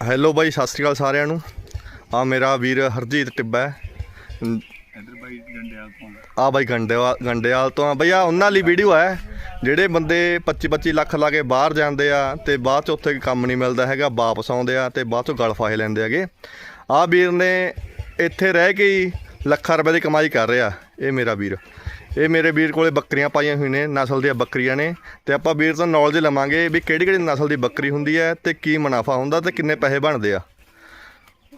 Hello ਬਾਈ ਸਤਿ ਸ਼੍ਰੀ ਅਕਾਲ ਸਾਰਿਆਂ ਨੂੰ। ਆ ਮੇਰਾ ਵੀਰ ਹਰਜੀਤ ਟਿੱਬਾ ਹੈ। ਇਧਰ ਬਾਈ ਡੰਡਿਆਲ ਤੋਂ ਆ ਬਾਈ ਗੰਡੇਵਾਲ ਗੰਡੇਵਾਲ ਤੋਂ ਆ। ਬਈ ਆ ਉਹਨਾਂ ਲਈ ਵੀਡੀਓ ਹੈ ਜਿਹੜੇ ਬੰਦੇ 25 25 ਲੱਖ ਲਾ ਕੇ ਬਾਹਰ ਜਾਂਦੇ ਆ ਤੇ ਬਾਅਦ ਚ ਉੱਥੇ ਕੰਮ ਨਹੀਂ ਮਿਲਦਾ ਹੈਗਾ ਵਾਪਸ ਆਉਂਦੇ ਆ ਤੇ ਬਾਅਦ ਚੋਂ ਗਲ ਫਾਹੇ ਲੈਂਦੇ ਹੈਗੇ। ਆ ਵੀਰ ਨੇ ਇੱਥੇ ਰਹਿ ਕੇ ਹੀ ਲੱਖਾਂ ਰੁਪਏ ਦੀ ਕਮਾਈ ਕਰ ਰਿਹਾ। ਇਹ ਮੇਰਾ ਵੀਰ। ਇਹ ਮੇਰੇ ਵੀਰ ਕੋਲੇ ਬੱਕਰੀਆਂ ਪਾਈਆਂ ਹੋਈਆਂ ਨੇ ਨਸਲ ਦੀਆਂ ਬੱਕਰੀਆਂ ਨੇ। ਤੇ ਆਪਾਂ ਵੀਰ ਤੋਂ ਨੌਲੇਜ ਲਵਾਂਗੇ ਵੀ ਕਿਹੜੀ ਕਿਹੜੀ ਨਸਲ ਦੀ ਬੱਕਰੀ ਹੁੰਦੀ ਹੈ ਤੇ ਕੀ ਮੁਨਾਫਾ ਹੁੰਦਾ ਤੇ ਕਿੰਨੇ ਪੈਸੇ ਬਣਦੇ ਆ।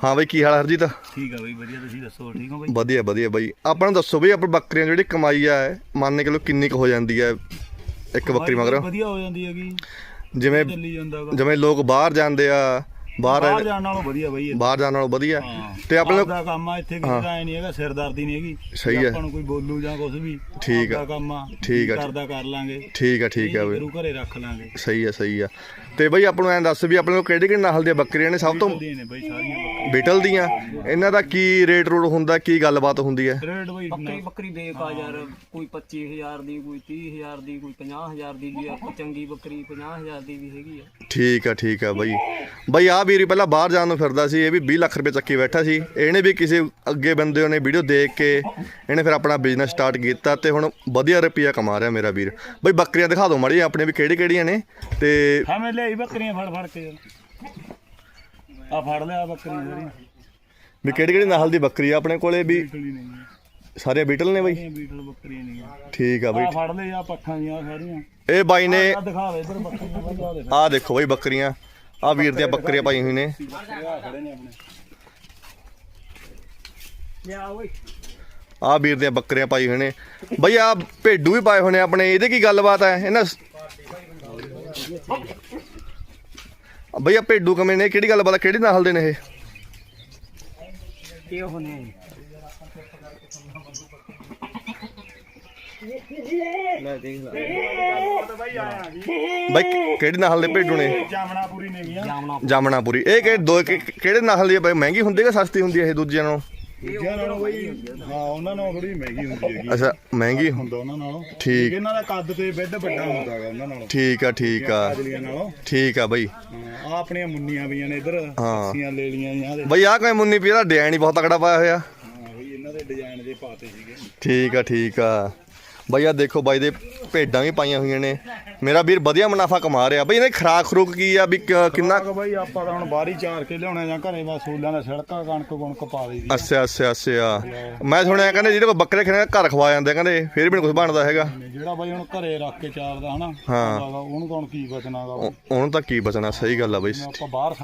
ਹਾਂ ਬਈ ਕੀ ਹਾਲ ਹਰਜੀਤ? ਠੀਕ ਆ ਬਾਈ ਵਧੀਆ। ਤੁਸੀਂ ਦੱਸੋ ਠੀਕ ਹੋ ਬਾਈ? ਵਧੀਆ ਵਧੀਆ ਬਾਈ। ਆਪਾਂ ਨੂੰ ਦੱਸੋ ਬਈ ਆਪਾਂ ਬੱਕਰੀਆਂ ਜਿਹੜੀ ਕਮਾਈ ਆ ਮੰਨ ਕੇ ਲੋ ਕਿੰਨੀ ਕੁ ਹੋ ਜਾਂਦੀ ਹੈ ਇੱਕ ਬੱਕਰੀ ਮਗਰ? ਵਧੀਆ ਹੋ ਜਾਂਦੀ ਹੈਗੀ। ਜਿਵੇਂ ਜਿਵੇਂ ਲੋਕ ਬਾਹਰ ਜਾਂਦੇ ਆ ਬਾਹਰ ਜਾਣ ਨਾਲੋਂ ਵਧੀਆ ਬਾਈ। ਬਾਹਰ ਜਾਣ ਨਾਲੋਂ ਵਧੀਆ। ਤੇ ਆਪਣੇ ਦਾ ਕੰਮ ਆ ਇੱਥੇ ਕਿਸੇ ਦਾ ਨਹੀਂ ਹੈਗਾ ਸਿਰਦਰਦੀ ਨਹੀਂ ਹੈਗੀ। ਸਹੀ ਹੈ। ਆਪਾਂ ਨੂੰ ਕੋਈ ਬੋਲੂ ਜਾਂ ਕੁਝ ਵੀ ਠੀਕ ਆ। ਕੰਮ ਆ ਠੀਕ ਆ। ਕਰਦਾ ਕਰ ਲਾਂਗੇ। ਠੀਕ ਆ ਠੀਕ ਆ ਬਈ। ਗੁਰੂ ਘਰੇ ਰੱਖ ਲਾਂਗੇ। ਸਹੀ ਆ ਸਹੀ ਆ। ਤੇ ਬਈ ਆਪਾਂ ਨੂੰ ਐਂ ਦੱਸ ਵੀ ਆਪਣੇ ਕੋਲ ਕਿਹੜੀ ਕਿਹੜੀ ਨਸਲ ਦੀਆਂ ਬੱਕਰੀਆਂ ਨੇ? ਸਭ ਤੋਂ ਚੱਲਦੀਆਂ ਨੇ ਬਾਈ ਸਾਰੀਆਂ ਬੱਕਰੀਆਂ। ਬੀਟਲ ਦੀਆਂ। ਇਹਨਾਂ ਦਾ ਕੀ ਰੇਟ ਰੂਟ ਹੁੰਦਾ ਕੀ ਗੱਲਬਾਤ ਹੁੰਦੀ ਹੈ? ਰੇਟ ਬਾਈ ਬੱਕਰੀ ਬੱਕਰੀ ਦੇਖ ਆ ਯਾਰ ਕੋਈ 25000 ਦੀ ਕੋਈ 30000 ਦੀ ਕੋਈ 50000 ਦੀ ਵੀ ਚੰਗੀ ਬੱਕਰੀ 50000 ਦੀ ਵੀ ਹੈਗੀ ਆ। ਠੀਕ ਆ ਠੀਕ ਆ ਬਈ। ਬਈ ਆ ਵੀਰ ਪਹਿਲਾਂ ਬਾਹਰ ਜਾਣ ਨੂੰ ਫਿਰਦਾ ਸੀ ਇਹ ਵੀ 20 ਲੱਖ ਰੁਪਏ ਚੱਕੀ ਬੈਠਾ ਸੀ। ਇਹਨੇ ਵੀ ਕਿਸੇ ਅੱਗੇ ਬੰਦੇ ਨੇ ਵੀਡੀਓ ਦੇਖ ਕੇ ਇਹਨੇ ਫਿਰ ਆਪਣਾ ਬਿਜ਼ਨਸ ਸਟਾਰਟ ਕੀਤਾ ਤੇ ਹੁਣ ਵਧੀਆ ਰੁਪਈਆ ਕਮਾ ਰਿਹਾ ਮੇਰਾ ਵੀਰ। ਬਈ ਬੱਕਰੀਆਂ ਦਿਖਾ ਦਿਓ ਮਾੜੀ ਆਪਣੇ ਵੀ ਕਿਹੜੀ ਕਿਹੜੀਆਂ ਨੇ ਤੇ ਹਾਂ ਮੈਂ ਲਿਆਈ ਬੱਕਰੀਆਂ ਫੜ ਫੜ ਕੇ। ਆ ਫੜ ਲਿਆ ਬੱਕਰੀ ਸਾਰੀ ਵੀ ਕਿਹੜੀ ਕਿਹੜੀ ਨਸਲ ਦੀ ਬੱਕਰੀ ਆ ਆਪਣੇ ਕੋਲੇ ਵੀ? ਸਾਰੇ ਬੀਟਲ ਨੇ ਬਈ? ਬੀਟਲ ਬੱਕਰੀਆਂ ਨਹੀਂ ਠੀਕ ਆ ਬਈ। ਆ ਫੜ ਲੈ ਆ ਪੱਖਾਂ ਦੀਆਂ ਸਾਰੀਆਂ। ਇਹ ਬਾਈ ਨੇ ਆ ਦਿਖਾ ਦੇ ਇਧਰ ਬੱਕਰੀਆਂ ਆ ਦੇਖੋ ਬਈ ਬੱਕਰੀਆਂ। ਆ ਵੀਰ ਦੀਆਂ ਬੱਕਰੀਆਂ ਪਾਈ ਹੋਈ ਨੇ। ਆ ਵੀਰ ਦੀਆਂ ਬੱਕਰੀਆਂ ਪਾਈ ਹੋਏ ਨੇ। ਬਈ ਆ ਭੇਡੂ ਵੀ ਪਾਏ ਹੋਏ ਨੇ ਆਪਣੇ, ਇਹਦੇ ਕੀ ਗੱਲਬਾਤ ਹੈ? ਇਹਨਾਂ ਬਈ ਆ ਭੇਡੂ ਕਮੇ ਨੇ? ਕਿਹੜੀ ਗੱਲਬਾਤ ਹੈ? ਕਿਹੜੀ ਨਸਲ ਦੇ ਨੇ ਇਹ? ਇਹ ਹੋਣੇ ਲੈ ਦੇਖ ਲੈ। ਬਈ ਕਿਹੜੀ ਨਸਲ ਦੇ ਭੇਡੂ ਨੇ? ਜਾਮਣਾ ਪੂਰੀ ਨੇ ਗੀਆਂ ਜਾਮਣਾ ਜਾਮਣਾਪੁਰੀ। ਇਹ ਕਿ ਦੋ ਕਿ- ਕਿਹੜੇ ਨਸਲ ਦੀ ਆ ਬਈ? ਮਹਿੰਗੀ ਹੁੰਦੀ ਹੈ ਕਿ ਸਸਤੀ ਹੁੰਦੀ ਹੈ ਇਹ ਦੂਜਿਆਂ ਨਾਲੋਂ? ਦੂਜਿਆਂ ਨਾਲੋਂ ਬਈ ਹਾਂ ਉਹਨਾਂ ਨਾਲੋਂ ਥੋੜੀ ਮਹਿੰਗੀ ਹੁੰਦੀ ਹੈਗੀ। ਅੱਛਾ ਮਹਿੰਗੀ ਹੁੰਦਾ ਉਹਨਾਂ ਨਾਲੋਂ। ਠੀਕ। ਇਹਨਾਂ ਦਾ ਕੱਦ ਤੇ ਬੈੱਡ ਵੱਡਾ ਹੁੰਦਾ ਹੈਗਾ ਉਹਨਾਂ ਨਾਲੋਂ। ਠੀਕ ਆ ਠੀਕ ਆ। ਕਾਜਲੀਆਂ ਨਾਲੋਂ। ਠੀਕ ਆ ਬਈ। ਆ ਆਪਣੀਆਂ ਮੁੰਨੀਆਂ ਪਈਆਂ ਨੇ ਇਧਰ। ਕੱਸੀਆਂ ਲੈ ਲੀਆਂ ਜਾਂ ਦੇ। ਬਈ ਆ ਕੋਈ ਮੁੰਨੀ ਪੀਰਾ ਡਿਜ਼ਾਈਨ ਹੀ ਬਹੁਤ ਤਕੜਾ ਪਾਇਆ ਹੋਇਆ। ਹਾਂ ਬਈ ਇਹਨਾਂ ਦੇ ਡਿਜ਼ਾਈਨ ਦੇ ਪਾਤੇ ਸੀਗੇ। ਠੀਕ ਆ ਠੀਕ ਆ। ਬਈ ਆ ਦੇਖੋ ਬਾਈ ਦੇ ਭੇਡਾਂ ਵੀ ਪਾਈਆਂ ਹੋਈਆਂ ਨੇ। ਮੇਰਾ ਵੀਰ ਵਧੀਆ ਮੁਨਾਫਾ ਕਮਾ ਰਿਹਾ। ਬਈ ਇਹਨੇ ਖਰਾਕ ਖਰੂਕ ਕੀ ਆ? ਵੀ ਕ- ਕਿੰਨਾ ਬਈ ਆਪਾਂ ਤਾਂ ਹੁਣ ਬਾਹਰੀ ਚਾਰ ਕੇ ਲਿਆਉਣਾ ਜਾਂ ਘਰੇ ਬਸ ਸੂਲਾਂ ਦਾ ਛਿੜਕਾ ਕਣਕ ਕੁਣਕ ਪਾ ਦਈਦੀ ਅੱਛਾ ਅੱਛਾ ਅੱਛਾ। ਮੈਂ ਸੁਣਿਆ ਕਹਿੰਦੇ ਜਿਹੜੇ ਕੋਲ ਬੱਕਰੇ ਖਣੇ ਘਰ ਖਵਾ ਜਾਂਦੇ ਕਹਿੰਦੇ ਫਿਰ ਵੀ ਨੀ ਕੁਝ ਬਣਦਾ ਹੈਗਾ। ਜਿਹੜਾ ਬਈ ਹੁਣ ਘਰੇ ਰੱਖ ਕੇ ਚਾਰਦਾ ਹਨਾ ਹਾਂ। ਉਹਨੂੰ ਤਾਂ ਹੁਣ ਕੀ ਬਚਣਾਗਾ ਉਹ- ਉਹਨੂੰ ਤਾਂ ਕੀ ਬਚਣਾ ਸਹੀ ਗੱਲ ਆ ਬਈ। ਆਪਾਂ ਬਾਹਰ